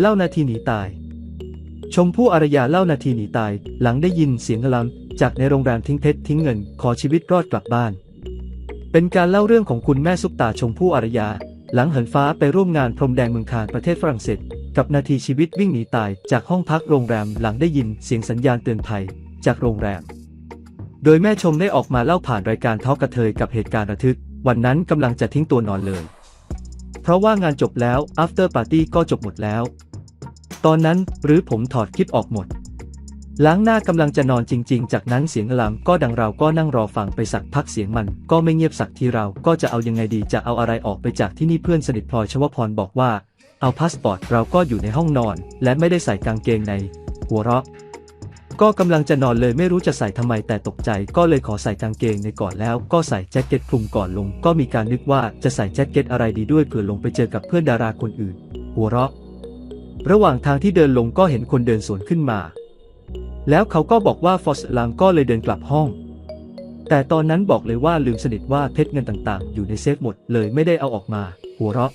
เล่านาทีหนีตาย ชมพู่อารยาเล่านาทีหนีตาย หลังได้ยินเสียงอลามจากในโรงแรมทิ้งเพชรทิ้งเงิน ขอชีวิตรอดกลับบ้าน เป็นการเล่าเรื่องของคุณแม่ซุปตาชมพู่อารยา หลังเหินฟ้าไปร่วมงานพรมแดงเมืองคานประเทศฝรั่งเศส กับนาทีชีวิตวิ่งหนีตายจากห้องพักโรงแรมหลังได้ยินเสียงสัญญาณเตือนภัยจากโรงแรม โดยแม่ชมได้ออกมาเล่าผ่านรายการท้อกระเทยกับเหตุการณ์ระทึก วันนั้นกำลังจะทิ้งตัวนอนเลย เพราะว่างานจบแล้ว after party ก็จบหมดแล้ว ตอนนั้นหรือผมถอดคลิปออกหมด ล้างหน้ากำลังจะนอนจริง ๆ จากนั้นเสียงอะลามก็ดังเราก็นั่งรอฟังไปสักพักเสียงมัน ก็ไม่เงียบสักทีเราก็จะเอายังไงดีจะเอาอะไรออกไปจากที่นี่เพื่อนสนิทพลอยชวพรบอกว่า เอาพาสปอร์ตเราก็อยู่ในห้องนอน และไม่ได้ใส่กางเกงใน หัวเราะ ก็กำลังจะนอนเลยไม่รู้จะใส่ทำไมแต่ตกใจ ก็เลยขอใส่กางเกงในก่อนแล้ว ก็ใส่แจ็คเก็ตคลุมก่อนลง ก็มีการนึกว่าจะใส่แจ็คเก็ตอะไรดีด้วยเผื่อลงไปเจอกับเพื่อนดาราคนอื่น หัวเราะ ระหว่างทางที่เดินลงก็เห็นคนเดินสวนขึ้นมา แล้วเขาก็บอกว่าฟอสลังก็เลยเดินกลับห้อง แต่ตอนนั้นบอกเลยว่าลืมสนิทว่าเพชรเงินต่างๆ อยู่ในเซฟหมดเลยไม่ได้เอาออกมา หัวเราะ